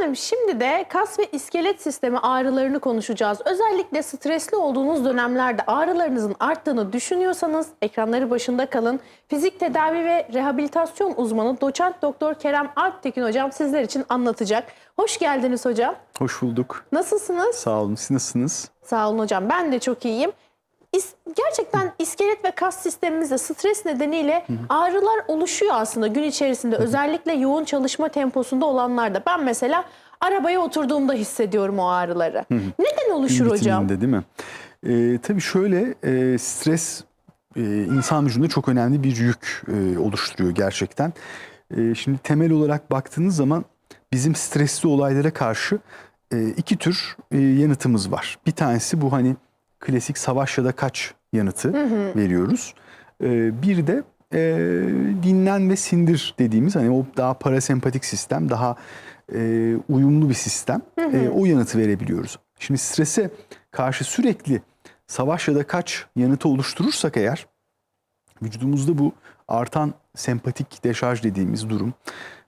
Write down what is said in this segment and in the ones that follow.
Efendim şimdi de kas ve iskelet sistemi ağrılarını konuşacağız. Özellikle stresli olduğunuz dönemlerde ağrılarınızın arttığını düşünüyorsanız ekranları başında kalın. Fizik tedavi ve rehabilitasyon uzmanı doçent doktor Kerem Alptekin hocam sizler için anlatacak. Hoş geldiniz hocam. Hoş bulduk. Nasılsınız? Sağ olun. Siz nasılsınız? Sağ olun hocam. Ben de çok iyiyim. İs- gerçekten iskelet ve kas sistemimizde stres nedeniyle ağrılar oluşuyor aslında gün içerisinde. Özellikle yoğun çalışma temposunda olanlarda. Ben mesela arabaya oturduğumda hissediyorum o ağrıları. Neden oluşur hocam? değil mi? Ee, tabii şöyle e, stres e, insan vücudunda çok önemli bir yük e, oluşturuyor gerçekten. E, şimdi temel olarak baktığınız zaman bizim stresli olaylara karşı e, iki tür e, yanıtımız var. Bir tanesi bu hani klasik savaş ya da kaç yanıtı veriyoruz. E, bir de e, dinlen ve sindir dediğimiz hani o daha parasempatik sistem, daha e, uyumlu bir sistem. E, o yanıtı verebiliyoruz. Şimdi strese karşı sürekli savaş ya da kaç yanıtı oluşturursak eğer vücudumuzda bu artan sempatik deşarj dediğimiz durum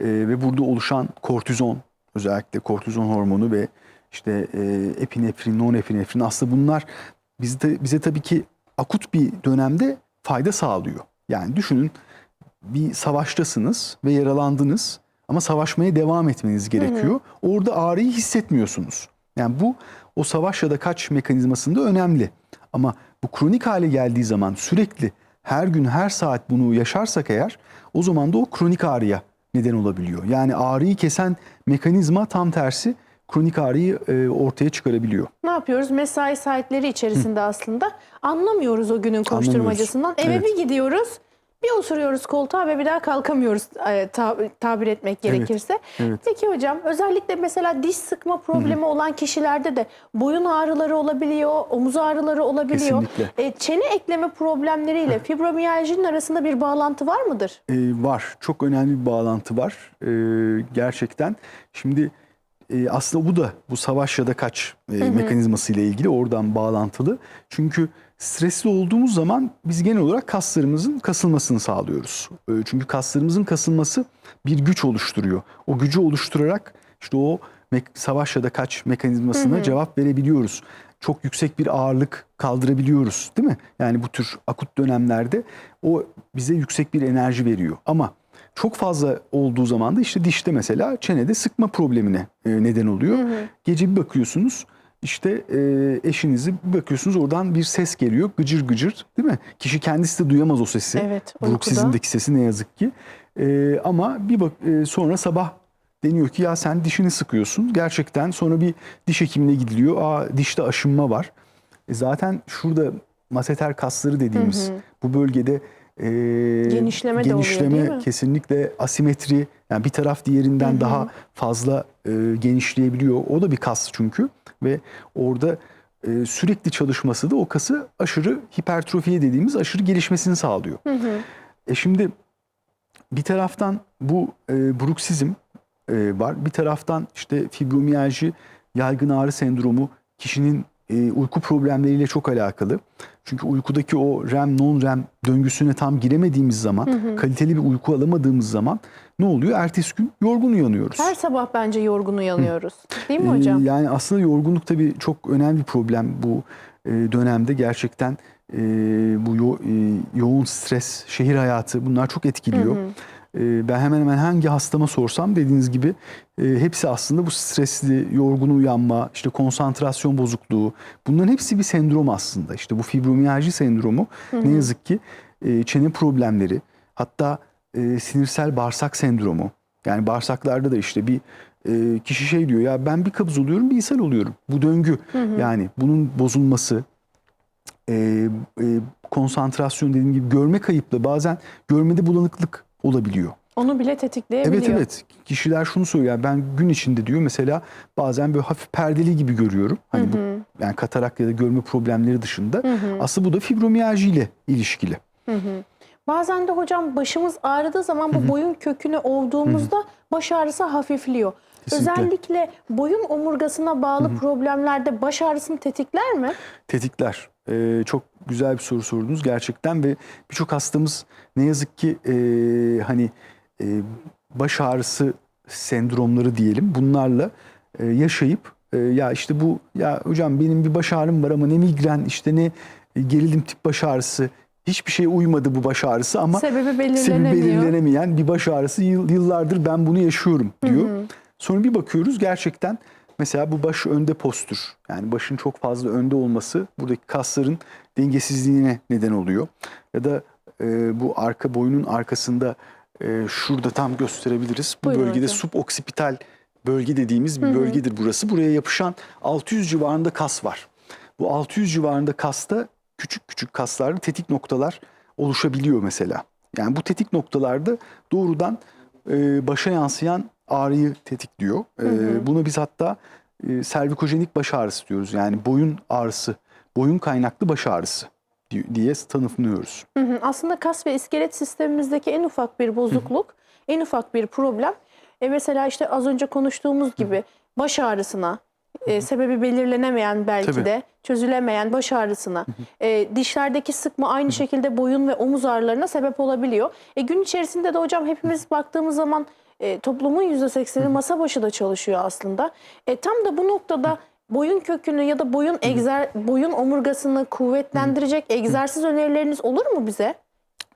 e, ve burada oluşan kortizon özellikle kortizon hormonu ve işte e, epinefrin, norepinefrin aslında bunlar bizde bize tabii ki akut bir dönemde fayda sağlıyor. Yani düşünün bir savaştasınız ve yaralandınız ama savaşmaya devam etmeniz gerekiyor. Orada ağrıyı hissetmiyorsunuz. Yani bu o savaş ya da kaç mekanizmasında önemli. Ama bu kronik hale geldiği zaman sürekli her gün her saat bunu yaşarsak eğer o zaman da o kronik ağrıya neden olabiliyor. Yani ağrıyı kesen mekanizma tam tersi kronik ağrıyı e, ortaya çıkarabiliyor. Ne yapıyoruz? Mesai saatleri içerisinde aslında anlamıyoruz o günün koşturmacasından. Eve Evet. bir gidiyoruz, bir oturuyoruz koltuğa ve bir daha kalkamıyoruz e, ta- tabir etmek gerekirse. evet. Peki hocam özellikle mesela diş sıkma problemi olan kişilerde de boyun ağrıları olabiliyor, omuz ağrıları olabiliyor. Kesinlikle. E, çene ekleme problemleriyle fibromiyajinin arasında bir bağlantı var mıdır? E, var. Çok önemli bir bağlantı var. E, gerçekten. Şimdi e, aslında bu da bu savaş ya da kaç e, mekanizması ile ilgili oradan bağlantılı. Çünkü stresli olduğumuz zaman biz genel olarak kaslarımızın kasılmasını sağlıyoruz. E, çünkü kaslarımızın kasılması bir güç oluşturuyor. O gücü oluşturarak işte o savaş ya da kaç mekanizmasına cevap verebiliyoruz. Çok yüksek bir ağırlık kaldırabiliyoruz değil mi? Yani bu tür akut dönemlerde o bize yüksek bir enerji veriyor. Ama çok fazla olduğu zaman da işte dişte mesela çenede sıkma problemine e, neden oluyor. Gece bir bakıyorsunuz işte e, eşinizi bir bakıyorsunuz oradan bir ses geliyor gıcır gıcır değil mi? Kişi kendisi de duyamaz o sesi. Evet. Bruksizm'deki sesi ne yazık ki. E, ama bir bak e, sonra sabah deniyor ki ya sen dişini sıkıyorsun. Gerçekten sonra bir diş hekimine gidiliyor. Aa dişte aşınma var. E, zaten şurada maseter kasları dediğimiz bu bölgede e, Genişleme de oluyor, genişleme, değil mi? kesinlikle asimetri yani bir taraf diğerinden daha fazla e, genişleyebiliyor. O da bir kas çünkü ve orada e, sürekli çalışması da o kası aşırı hipertrofiye dediğimiz aşırı gelişmesini sağlıyor. E şimdi bir taraftan bu e, bruksizm e, var. Bir taraftan işte fibromiyalji, yaygın ağrı sendromu kişinin e, uyku problemleriyle çok alakalı. Çünkü uykudaki o REM non-REM döngüsüne tam giremediğimiz zaman, kaliteli bir uyku alamadığımız zaman ne oluyor? Ertesi gün yorgun uyanıyoruz. Her sabah bence yorgun uyanıyoruz. Değil mi Ee, hocam? Yani aslında yorgunluk tabii çok önemli bir problem bu e, dönemde gerçekten e, bu yo- e, yoğun stres, şehir hayatı bunlar çok etkiliyor. E, ben hemen hemen hangi hastama sorsam dediğiniz gibi e, hepsi aslında bu stresli, yorgun uyanma, işte konsantrasyon bozukluğu bunların hepsi bir sendrom aslında. İşte bu fibromiyalji sendromu ne yazık ki e, çene problemleri hatta e, sinirsel bağırsak sendromu yani bağırsaklarda da işte bir kişi şey diyor ya ben bir kabız oluyorum bir ishal oluyorum. Bu döngü yani bunun bozulması konsantrasyon dediğim gibi görme kayıplı bazen görmede bulanıklık olabiliyor. Onu bile tetikleyebiliyor. Evet evet kişiler şunu söylüyor yani ben gün içinde diyor mesela bazen böyle hafif perdeli gibi görüyorum. Hani bu yani katarak ya da görme problemleri dışında. Aslında bu da fibromiyalji ile ilişkili. Bazen de hocam başımız ağrıdığı zaman bu boyun kökünü ovduğumuzda baş ağrısı hafifliyor. Kesinlikle. Özellikle boyun omurgasına bağlı problemlerde baş ağrısını tetikler mi? Tetikler. Ee, çok güzel bir soru sordunuz gerçekten ve birçok hastamız ne yazık ki e, hani e, baş ağrısı sendromları diyelim bunlarla e, yaşayıp e, ya işte bu ya hocam benim bir baş ağrım var ama ne migren işte ne e, gerilim tip baş ağrısı hiçbir şeye uymadı bu baş ağrısı ama Sebebi sebebi belirlenemiyor. belirlenemeyen bir baş ağrısı yıl- yıllardır ben bunu yaşıyorum diyor. Sonra bir bakıyoruz gerçekten mesela bu baş önde postür. Yani başın çok fazla önde olması buradaki kasların dengesizliğine neden oluyor. Ya da e, bu arka boynun arkasında e, şurada tam gösterebiliriz. Bu Buyurun bölgede hocam. suboksipital bölge dediğimiz bir bölgedir burası. Buraya yapışan 600 civarında kas var. Bu 600 civarında kasta küçük küçük kaslarda tetik noktalar oluşabiliyor mesela. Yani bu tetik noktalarda doğrudan e, başa yansıyan ağrıyı tetikliyor. E, Buna biz hatta e, servikojenik baş ağrısı diyoruz. Yani boyun ağrısı, boyun kaynaklı baş ağrısı di- diye tanımlıyoruz. Hı hı. Aslında kas ve iskelet sistemimizdeki en ufak bir bozukluk, en ufak bir problem. E mesela işte az önce konuştuğumuz gibi baş ağrısına, e, sebebi belirlenemeyen belki Tabii. de çözülemeyen baş ağrısına, e, dişlerdeki sıkma aynı şekilde boyun ve omuz ağrılarına sebep olabiliyor. E, gün içerisinde de hocam hepimiz baktığımız zaman e, toplumun %80'i masa başı da çalışıyor aslında. E, tam da bu noktada boyun kökünü ya da boyun egzer boyun omurgasını kuvvetlendirecek egzersiz önerileriniz olur mu bize?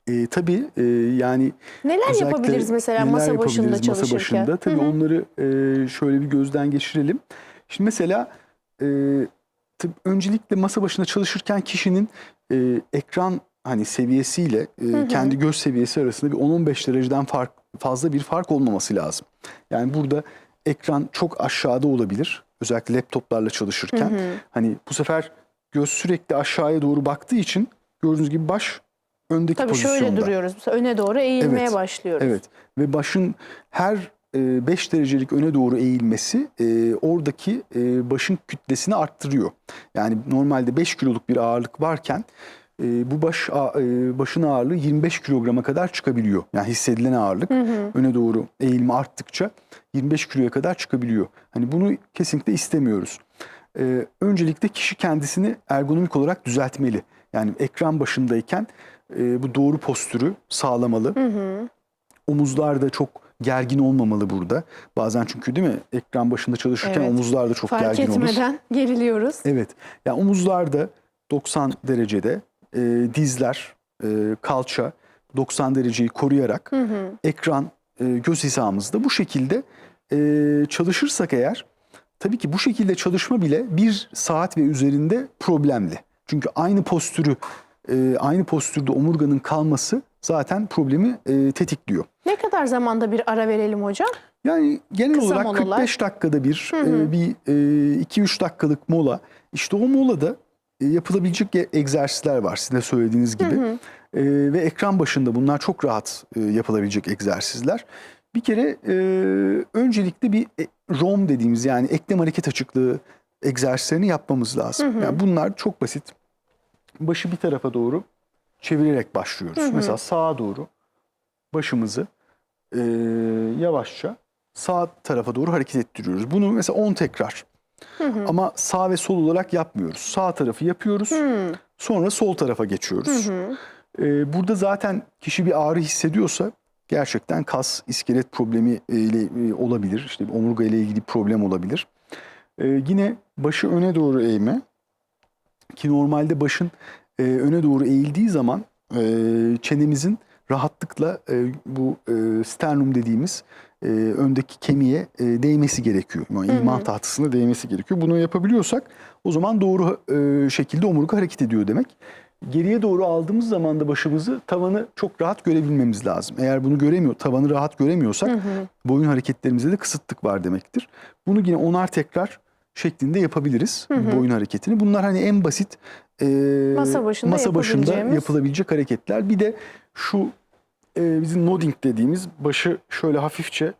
E, tabii e, yani Neler yapabiliriz mesela neler masa başında yapabiliriz çalışırken? Masa başında. Tabii Hı hı. onları e, şöyle bir gözden geçirelim. Şimdi mesela e, tıp, öncelikle masa başında çalışırken kişinin e, ekran hani seviyesiyle e, hı. kendi göz seviyesi arasında bir 10-15 dereceden fark fazla bir fark olmaması lazım. Yani burada ekran çok aşağıda olabilir. Özellikle laptoplarla çalışırken. Hani bu sefer göz sürekli aşağıya doğru baktığı için gördüğünüz gibi baş öndeki Tabii pozisyonda. şöyle duruyoruz. Öne doğru eğilmeye Evet, başlıyoruz. Evet ve başın her 5 derecelik öne doğru eğilmesi e, oradaki e, başın kütlesini arttırıyor. Yani normalde 5 kiloluk bir ağırlık varken e, bu baş a- e, başın ağırlığı 25 kilograma kadar çıkabiliyor. Yani hissedilen ağırlık öne doğru eğilme arttıkça 25 kiloya kadar çıkabiliyor. Hani bunu kesinlikle istemiyoruz. E, öncelikle kişi kendisini ergonomik olarak düzeltmeli. Yani ekran başındayken e, bu doğru postürü sağlamalı. Omuzlar da çok gergin olmamalı burada. Bazen çünkü değil mi ekran başında çalışırken Evet. omuzlar da çok Fark gergin olur. etmeden geriliyoruz. Evet. Yani omuzlar da 90 derecede, e, dizler, e, kalça 90 dereceyi koruyarak ekran e, göz hizamızda bu şekilde e, çalışırsak eğer tabii ki bu şekilde çalışma bile bir saat ve üzerinde problemli. Çünkü aynı postürü e, aynı postürde omurganın kalması zaten problemi e, tetikliyor. Ne kadar zamanda bir ara verelim hocam? Yani genel Kısa olarak molalar. 45 dakikada bir e, bir e, 2-3 dakikalık mola. İşte o molada e, yapılabilecek e- egzersizler var sizin de söylediğiniz gibi. E, ve ekran başında bunlar çok rahat e, yapılabilecek egzersizler. Bir kere e, öncelikle bir e, ROM dediğimiz yani eklem hareket açıklığı egzersizlerini yapmamız lazım. Yani bunlar çok basit. Başı bir tarafa doğru çevirerek başlıyoruz. Mesela sağa doğru başımızı e, yavaşça sağ tarafa doğru hareket ettiriyoruz. Bunu mesela 10 tekrar. Ama sağ ve sol olarak yapmıyoruz. Sağ tarafı yapıyoruz. Sonra sol tarafa geçiyoruz. E, burada zaten kişi bir ağrı hissediyorsa gerçekten kas, iskelet problemi e, ile e, olabilir. İşte omurga ile ilgili problem olabilir. E, yine başı öne doğru eğme ki normalde başın e, öne doğru eğildiği zaman e, çenemizin rahatlıkla e, bu e, sternum dediğimiz e, öndeki kemiğe e, değmesi gerekiyor. Yani iman tahtasına değmesi gerekiyor. Bunu yapabiliyorsak o zaman doğru e, şekilde omurga hareket ediyor demek. Geriye doğru aldığımız zaman da başımızı tavanı çok rahat görebilmemiz lazım. Eğer bunu göremiyor, tavanı rahat göremiyorsak boyun hareketlerimizde de kısıtlık var demektir. Bunu yine onar tekrar şeklinde yapabiliriz boyun hareketini. Bunlar hani en basit e, Masa başında masa başında yapılabilecek hareketler. Bir de şu e, bizim nodding dediğimiz başı şöyle hafifçe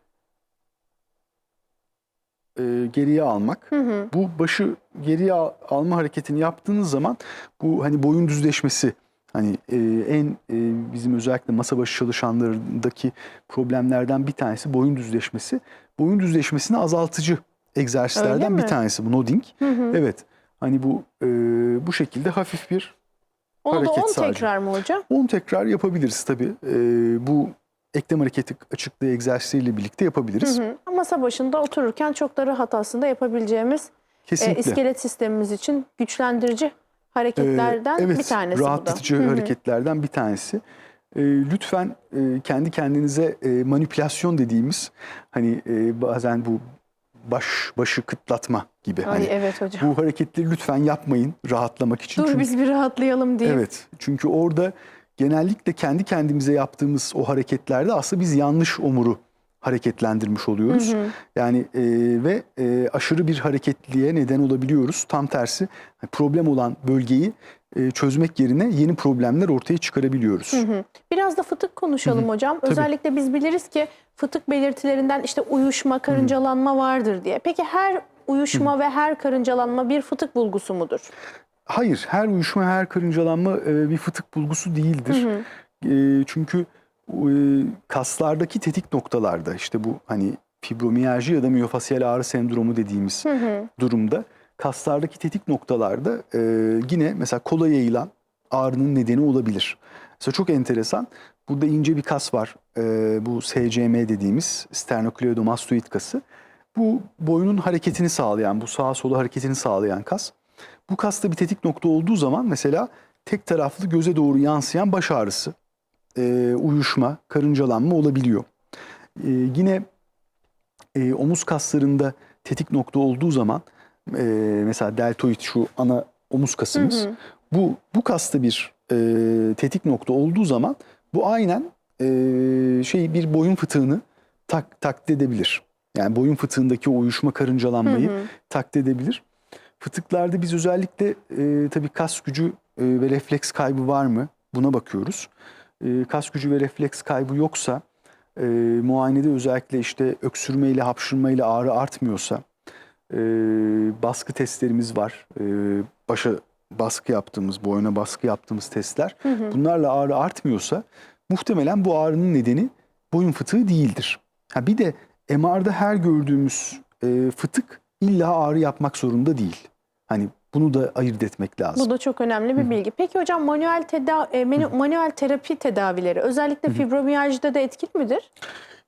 e, geriye almak. Bu başı geriye al- alma hareketini yaptığınız zaman bu hani boyun düzleşmesi hani e, en e, bizim özellikle masa başı çalışanlarındaki problemlerden bir tanesi boyun düzleşmesi. Boyun düzleşmesini azaltıcı egzersizlerden bir tanesi bu nodding. Evet. Hani bu e, bu şekilde hafif bir Onu da Hareket 10 sadece. tekrar mı hocam? 10 tekrar yapabiliriz tabii. E, bu eklem hareketi açıklığı egzersizleriyle birlikte yapabiliriz. Hı. Masa başında otururken çok da rahat aslında yapabileceğimiz e, iskelet sistemimiz için güçlendirici hareketlerden Ee, evet, bir tanesi bu da. rahatlatıcı Hı hı. hareketlerden bir tanesi. Ee, lütfen e, kendi kendinize e, manipülasyon dediğimiz hani e, bazen bu baş başı kıtlatma gibi Ay hani evet hocam. bu hareketleri lütfen yapmayın rahatlamak için. Dur Çünkü- biz bir rahatlayalım diye. Evet. Çünkü orada genellikle kendi kendimize yaptığımız o hareketlerde aslında biz yanlış omuru hareketlendirmiş oluyoruz. Yani e, ve e, aşırı bir hareketliliğe neden olabiliyoruz. Tam tersi hani problem olan bölgeyi e, çözmek yerine yeni problemler ortaya çıkarabiliyoruz. Hı. Biraz da fıtık konuşalım hocam. Özellikle biz biliriz ki fıtık belirtilerinden işte uyuşma, karıncalanma vardır diye. Peki her uyuşma ve her karıncalanma bir fıtık bulgusu mudur? Hayır, her uyuşma, her karıncalanma e, bir fıtık bulgusu değildir. E, çünkü e, kaslardaki tetik noktalarda işte bu hani fibromiyalji ya da miyofasyal ağrı sendromu dediğimiz durumda kaslardaki tetik noktalarda e, yine mesela kola yayılan ağrının nedeni olabilir. Mesela çok enteresan. Burada ince bir kas var. E, bu SCM dediğimiz sternokleidomastoid kası. Bu boynun hareketini sağlayan, bu sağa sola hareketini sağlayan kas. Bu kasta bir tetik nokta olduğu zaman mesela tek taraflı göze doğru yansıyan baş ağrısı, e, uyuşma, karıncalanma olabiliyor. E, yine e, omuz kaslarında tetik nokta olduğu zaman e, mesela deltoid şu ana omuz kasımız. Bu bu kasta bir e, tetik nokta olduğu zaman bu aynen e, şey bir boyun fıtığını tak, taklit edebilir. Yani boyun fıtığındaki o uyuşma karıncalanmayı taklit edebilir. Fıtıklarda biz özellikle e, tabii kas gücü e, ve refleks kaybı var mı buna bakıyoruz. E, kas gücü ve refleks kaybı yoksa e, muayenede özellikle işte öksürmeyle hapşırmayla ağrı artmıyorsa e, baskı testlerimiz var. E, başa baskı yaptığımız, boyuna baskı yaptığımız testler. Bunlarla ağrı artmıyorsa muhtemelen bu ağrının nedeni boyun fıtığı değildir. Ha bir de MR'da her gördüğümüz e, fıtık illa ağrı yapmak zorunda değil. Hani bunu da ayırt etmek lazım. Bu da çok önemli bir bilgi. Peki hocam manuel teda e, manuel terapi tedavileri özellikle fibromiyajide de etkili midir?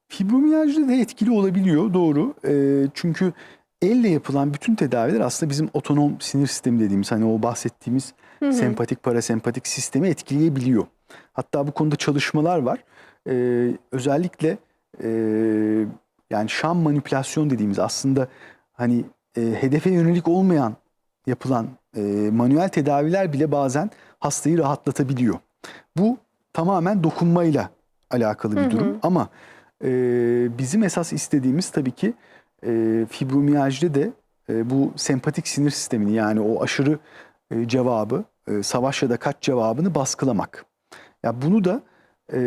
Fibromiyajda da etkili olabiliyor doğru. Ee, çünkü elle yapılan bütün tedaviler aslında bizim otonom sinir sistemi dediğimiz hani o bahsettiğimiz sempatik parasempatik sistemi etkileyebiliyor. Hatta bu konuda çalışmalar var. Ee, özellikle e, yani şam manipülasyon dediğimiz aslında hani e, hedefe yönelik olmayan yapılan e, manuel tedaviler bile bazen hastayı rahatlatabiliyor. Bu tamamen dokunmayla alakalı bir durum ama e, bizim esas istediğimiz tabii ki e, fibromiyajda de e, bu sempatik sinir sistemini yani o aşırı e, cevabı, e, savaş ya da kaç cevabını baskılamak. Ya bunu da e,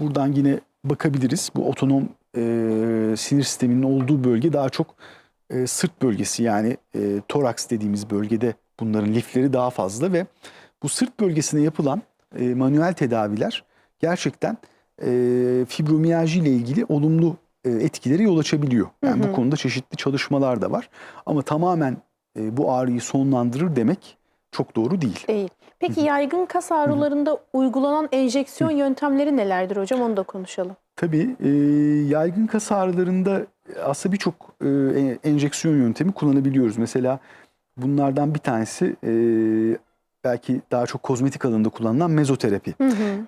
buradan yine bakabiliriz. Bu otonom e, sinir sisteminin olduğu bölge daha çok e, sırt bölgesi yani e, toraks dediğimiz bölgede bunların lifleri daha fazla ve bu sırt bölgesine yapılan e, manuel tedaviler gerçekten e, fibromiyalji ile ilgili olumlu etkileri yol açabiliyor. Yani bu konuda çeşitli çalışmalar da var. Ama tamamen e, bu ağrıyı sonlandırır demek çok doğru değil. Değil. Peki yaygın kas ağrılarında uygulanan enjeksiyon yöntemleri nelerdir hocam? Onu da konuşalım. Tabii e, yaygın kas ağrılarında aslında birçok e, e- enjeksiyon yöntemi kullanabiliyoruz. Mesela bunlardan bir tanesi e, belki daha çok kozmetik alanında kullanılan mezoterapi.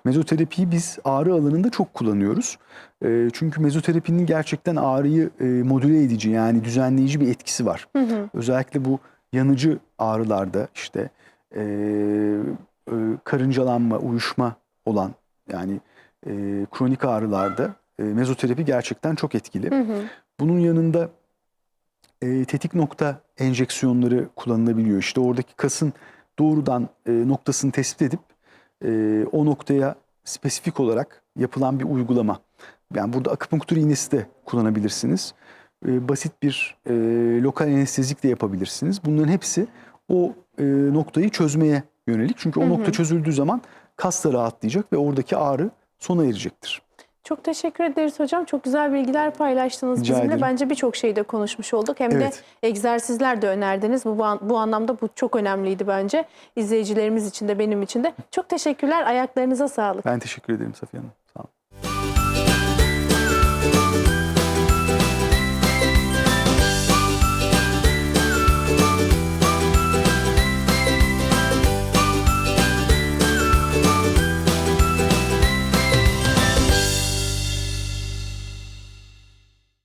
Mezoterapiyi biz ağrı alanında çok kullanıyoruz. E, çünkü mezoterapinin gerçekten ağrıyı e, modüle edici yani düzenleyici bir etkisi var. Özellikle bu yanıcı ağrılarda işte e, e, karıncalanma, uyuşma olan yani e, kronik ağrılarda e, mezoterapi gerçekten çok etkili. Bunun yanında e, tetik nokta enjeksiyonları kullanılabiliyor. İşte oradaki kasın doğrudan e, noktasını tespit edip e, o noktaya spesifik olarak yapılan bir uygulama. Yani burada akupunktur iğnesi de kullanabilirsiniz. E, basit bir e, lokal anestezik de yapabilirsiniz. Bunların hepsi o e, noktayı çözmeye yönelik. Çünkü o nokta çözüldüğü zaman kas da rahatlayacak ve oradaki ağrı sona erecektir. Çok teşekkür ederiz hocam. Çok güzel bilgiler paylaştınız Rica bizimle. ederim. Bence birçok şeyde konuşmuş olduk. Hem Evet. de egzersizler de önerdiniz. Bu, bu anlamda bu çok önemliydi bence. İzleyicilerimiz için de benim için de. Çok teşekkürler. Ayaklarınıza sağlık. Ben teşekkür ederim Safiye Hanım.